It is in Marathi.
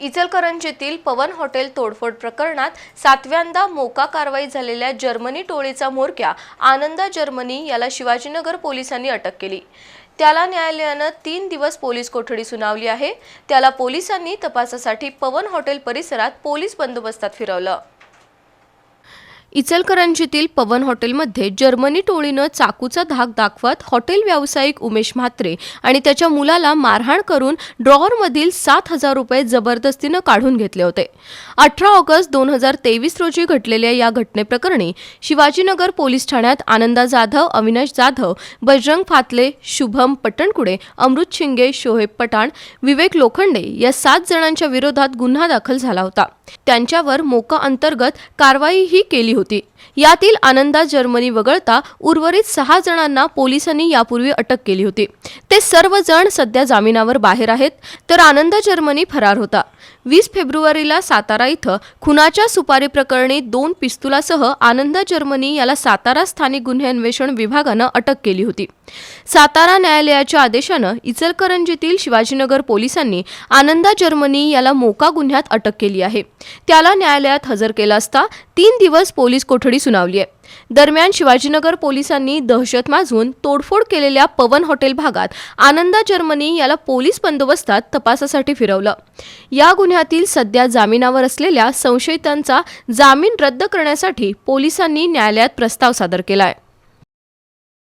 इचलकरंजीतील पवन हॉटेल तोडफोड प्रकरणात सातव्यांदा मोका कारवाई झालेल्या जर्मनी टोळीचा म्होरक्या आनंदा जर्मनी याला शिवाजीनगर पोलिसांनी अटक केली. त्याला न्यायालयानं तीन दिवस पोलीस कोठडी सुनावली आहे. त्याला पोलिसांनी तपासासाठी पवन हॉटेल परिसरात पोलीस बंदोबस्तात फिरवलं. इचलकरंजीतील पवन हॉटेलमध्ये जर्मनी टोळीनं चाकूचा धाक दाखवत हॉटेल व्यावसायिक उमेश म्हात्रे आणि त्याच्या मुलाला मारहाण करून ड्रॉवरमधील सात हजार रुपये जबरदस्तीनं काढून घेतले होते. अठरा ऑगस्ट दोन हजार तेवीस रोजी घडलेल्या या घटनेप्रकरणी शिवाजीनगर पोलीस ठाण्यात आनंदा जाधव अविनाश जाधव बजरंग फातले शुभम पटणकुडे अमृत शिंगे शोहेब पठाण विवेक लोखंडे या सात जणांच्या विरोधात गुन्हा दाखल झाला होता. त्यांच्यावर मोका अंतर्गत कारवाईही केली होती. यातील आनंदा जर्मनी वगळता उर्वरित सहा जणांना पोलिसांनी यापूर्वी अटक केली होती. ते सर्व जण सध्या जामिनावर बाहेर आहेत तर आनंदा जर्मनी फरार होता. वीस फेब्रुवारीला सातारा इथं खुनाच्या सुपारी प्रकरणी दोन पिस्तुलासह आनंदा जर्मनी याला सातारा स्थानिक गुन्हे अन्वेषण विभागानं अटक केली होती. सातारा न्यायालयाच्या आदेशानं इचलकरंजीतील शिवाजीनगर पोलिसांनी आनंदा जर्मनी याला मोका गुन्ह्यात अटक केली आहे. त्याला न्यायालयात हजर केला असता तीन दिवस पोलीस पोलीस कोठडी सुनावली आहे. दरम्यान शिवाजीनगर पोलिसांनी दहशत माजवून तोडफोड केलेल्या पवन हॉटेल भागात आनंदा जर्मनी याला पोलीस बंदोबस्तात तपासासाठी फिरवलं. या गुन्ह्यातील सध्या जामिनावर असलेल्या संशयितांचा जामीन रद्द करण्यासाठी पोलिसांनी न्यायालयात प्रस्ताव सादर केला आहे